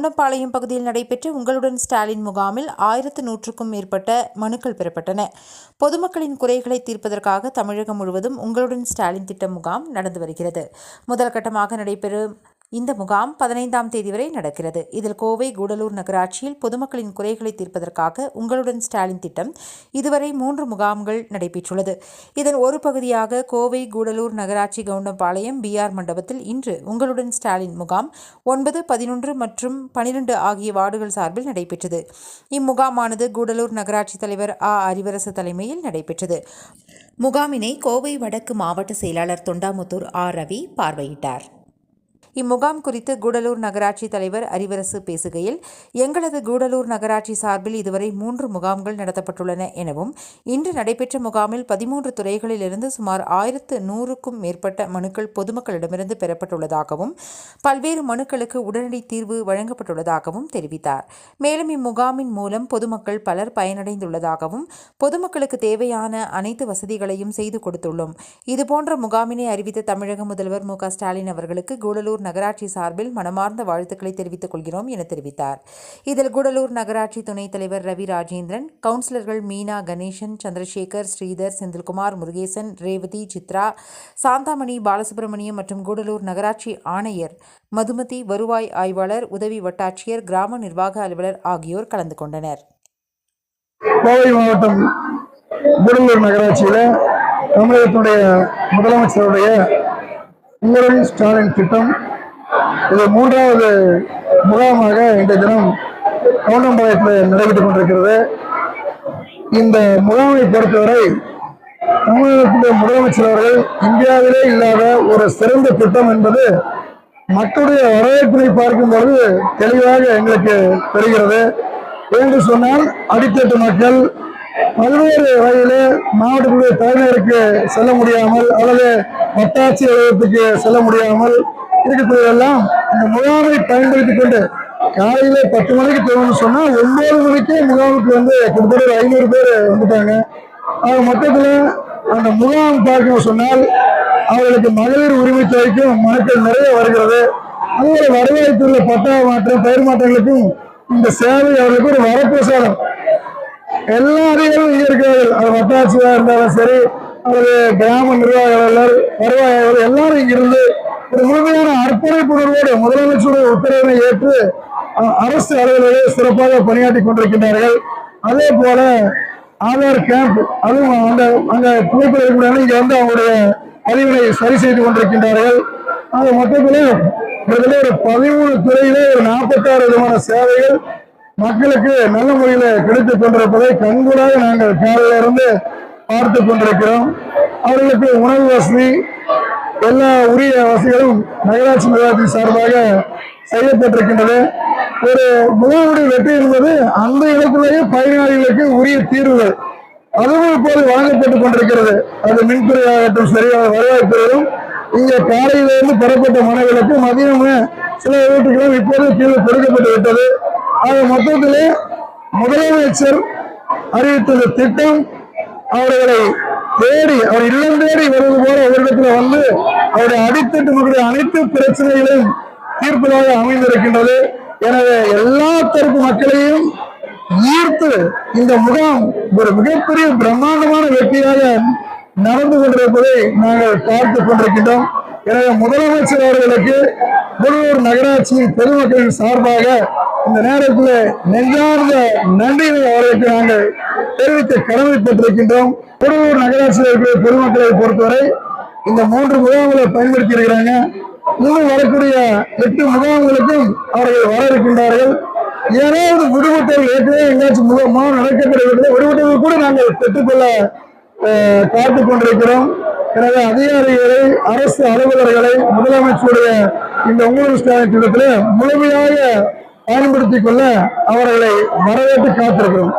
Kavundampalayam பகுதியில் நடைபெற்ற உங்களுடன் ஸ்டாலின் முகாமில் ஆயிரத்து நூற்றுக்கும் மேற்பட்ட மனுக்கள் பெறப்பட்டன. பொதுமக்களின் குறைகளை தீர்ப்பதற்காக தமிழகம் முழுவதும் உங்களுடன் ஸ்டாலின் திட்ட முகாம் நடந்து வருகிறது. முதல் கட்டமாக நடைபெறும் இந்த முகாம் பதினைந்தாம் தேதி வரை நடக்கிறது. இதில் கோவை கூடலூர் நகராட்சியில் பொதுமக்களின் குறைகளை தீர்ப்பதற்காக உங்களுடன் ஸ்டாலின் திட்டம் இதுவரை மூன்று முகாம்கள் நடைபெற்றுள்ளது. இதன் ஒரு பகுதியாக கோவை கூடலூர் நகராட்சி கவுண்டம்பாளையம் பிஆர் மண்டபத்தில் இன்று உங்களுடன் ஸ்டாலின் முகாம் ஒன்பது பதினொன்று மற்றும் பனிரெண்டு ஆகிய வார்டுகள் சார்பில் நடைபெற்றது. இம்முகாமானது கூடலூர் நகராட்சி தலைவர் ஆ. அறிவரசு தலைமையில் நடைபெற்றது. முகாமினை கோவை வடக்கு மாவட்ட செயலாளர் தொண்டாமுத்தூர் ஆர். ரவி பார்வையிட்டார். இம்முகாம் குறித்து கூடலூர் நகராட்சி தலைவர் அறிவரசு பேசுகையில் எங்களது கூடலூர் நகராட்சி சார்பில் இதுவரை மூன்று முகாம்கள் நடத்தப்பட்டுள்ளன எனவும் இன்று நடைபெற்ற முகாமில் பதிமூன்று துறைகளிலிருந்து சுமார் ஆயிரத்து நூறுக்கும் மேற்பட்ட மனுக்கள் பொதுமக்களிடமிருந்து பெறப்பட்டுள்ளதாகவும் பல்வேறு மனுக்களுக்கு உடனடி தீர்வு வழங்கப்பட்டுள்ளதாகவும் தெரிவித்தார். மேலும் இம்முகாமின் மூலம் பொதுமக்கள் பலர் பயனடைந்துள்ளதாகவும் பொதுமக்களுக்கு தேவையான அனைத்து வசதிகளையும் செய்து கொடுத்துள்ளோம். இதுபோன்ற முகாமினை அறிவித்த தமிழக முதல்வர் மு க ஸ்டாலின் அவர்களுக்கு கூடலூர் நகராட்சி சார்பில் மனமார்ந்த வாழ்த்துக்களை தெரிவித்துக் கொள்கிறோம் என தெரிவித்தார். இதில் கூடலூர் நகராட்சி துணைத் தலைவர் ரவி ராஜேந்திரன் கவுன்சிலர்கள் மீனா கணேசன் சந்திரசேகர் ஸ்ரீதர் செந்தில்குமார் முருகேசன் ரேவதி சித்ரா சாந்தாமணி பாலசுப்ரமணியம் மற்றும் கூடலூர் நகராட்சி ஆணையர் மதுமதி வருவாய் ஆய்வாளர் உதவி வட்டாட்சியர் கிராம நிர்வாக அலுவலர் ஆகியோர் கலந்து கொண்டனர். கோவை மாவட்டம் கூடலூர் நகராட்சியில் தமிழகத்துடைய முதலமைச்சருடைய உங்களுடன் ஸ்டாலின் திட்டம் இது மூன்றாவது முகாமாக இன்றைய தினம் கவுண்டம்பாளையத்தில் நடைபெற்றுக் கொண்டிருக்கிறது. இந்த முகாமை பொறுத்தவரை தமிழகத்துடைய முதலமைச்சர் அவர்கள் இந்தியாவிலே இல்லாத ஒரு சிறந்த திட்டம் என்பது மக்களுடைய வரவேற்பினை பார்க்கும்போது தெளிவாக எங்களுக்கு தெரிகிறது. என்று சொன்னால் அடித்தட்டு மக்கள் பல்வேறு வகையிலே மாவட்டத்துடைய தலைநகருக்கு செல்ல முடியாமல் அல்லது வட்டாட்சி அலுவலகத்துக்கு செல்ல முடியாமல் இருக்கக்கூடியதெல்லாம் இந்த முகாமை பயன்படுத்திக் கொண்டு காலையில பத்து மணிக்கு போகணும்னு சொன்னா ஒன்பது மணிக்கே முகாமுக்கு வந்து கிட்டத்தட்ட ஒரு ஐநூறு பேர் வந்துட்டாங்க. ஆக மொத்தத்தில் அந்த முகாம் பார்க்கணும் சொன்னால் அவர்களுக்கு மகளிர் உரிமை துறைக்கும் மனுக்கள் நிறைய வருகிறது. அதுபோல வருவாய்த்துள்ள பட்டா மாற்றம் பயிர் மாற்றங்களுக்கும் இந்த சேவை அவர்களுக்கு ஒரு வரப்பிரசாதம். எல்லா அதிகாரிகளும் இங்கே இருக்கிறார்கள். அது வட்டாட்சியாக இருந்தாலும் சரி அல்லது கிராம நிர்வாகிகள் வருவாய் எல்லாரும் இங்கிருந்து ஒரு முழுமையான அர்ப்பணிப்புணர்வோடு முதலமைச்சருடைய உத்தரவினை ஏற்று அரசு அலுவலர்களே சிறப்பாக பணியாற்றி கொண்டிருக்கின்றார்கள். அதே போல ஆதார் கேம்ப் அதுவும் அந்த அங்கே புகைப்படம் இருக்கக்கூடிய இங்கே வந்து அவங்களுடைய பதிவினை சரி செய்து கொண்டிருக்கின்றார்கள். அது மொத்தத்தில் கிட்டத்தட்ட ஒரு பதிமூணு துறையிலே ஒரு நாற்பத்தாறு விதமான சேவைகள் மக்களுக்கு நல்ல முறையில் கிடைத்துக் கொண்டிருப்பதை கண்கூடாக நாங்கள் காலையில பார்த்து கொண்டிருக்கிறோம். அவர்களுக்கு உணவு வசதி எல்லா உரிய வசதிகளும் நகராட்சி நிர்வாகத்தின் சார்பாக செய்யப்பட்டிருக்கின்றது ஒரு முகாமுடைய வெற்றி என்பது அந்த இடத்திலேயே பயனாளிகளுக்கு உரிய தீர்வுகள். அதுவும் இப்போது வழங்கப்பட்டுக் கொண்டிருக்கிறது. அது மின்துறை ஆகட்டும் சரி வருவாய்த்துறையும் இங்கே காலையிலிருந்து பெறப்பட்ட மனைகளுக்கு மதியம் சில வீட்டுகளும் இப்போது தீர்வு கொடுக்கப்பட்டு விட்டது. ஆக மொத்தத்திலே முதலமைச்சர் அறிவித்த திட்டம். அவர்களை தேடி அவர் இல்லம் தேடி வருவது போல அவரிடத்துல வந்து அவருடைய அடித்தட்டு மக்களுடைய அனைத்து பிரச்சனைகளையும் தீர்ப்பதாக அமைந்திருக்கின்றது. எனவே எல்லா தரப்பு மக்களையும் ஈர்த்து இந்த முகாம் ஒரு மிகப்பெரிய பிரம்மாண்டமான வெற்றியாக நடந்து கொண்டிருப்பதை நாங்கள் பார்த்து கொண்டிருக்கின்றோம். எனவே முதலமைச்சர் அவர்களுக்கு புதூர் நகராட்சியின் பொதுமக்களின் சார்பாக இந்த நேரத்தில் நெஞ்சார்ந்த நன்றிகளை அவர்களுக்கு நாங்கள் தெரிவித்து கடமைப்பட்டிருக்கின்றோம். புதூர் நகராட்சியில் இருக்கிற பொதுமக்களை பொறுத்தவரை இந்த மூன்று முகாம்களை பயன்படுத்தி இருக்கிறாங்க இன்னும் வரக்கூடிய எட்டு முகாம்களுக்கும் அவர்கள் வர இருக்கின்றார்கள் ஏதாவது விடுபட்டவர்கள் ஏற்கனவே எங்கேயாச்சும் முகாம் நடக்கப்படுகிறது. விடுபட்டவர்கள் கூட நாங்கள் பெற்றுக்கொள்ள அஹ், கொண்டிருக்கிறோம். எனவே அதிகாரிகளை அரசு அலுவலர்களை முதலமைச்சருடைய இந்த உங்களூர் ஸ்டாலின் திட்டத்தில் முழுமையாக பயன்படுத்திக் கொள்ள அவர்களை வரவேற்று காத்திருக்கிறோம்.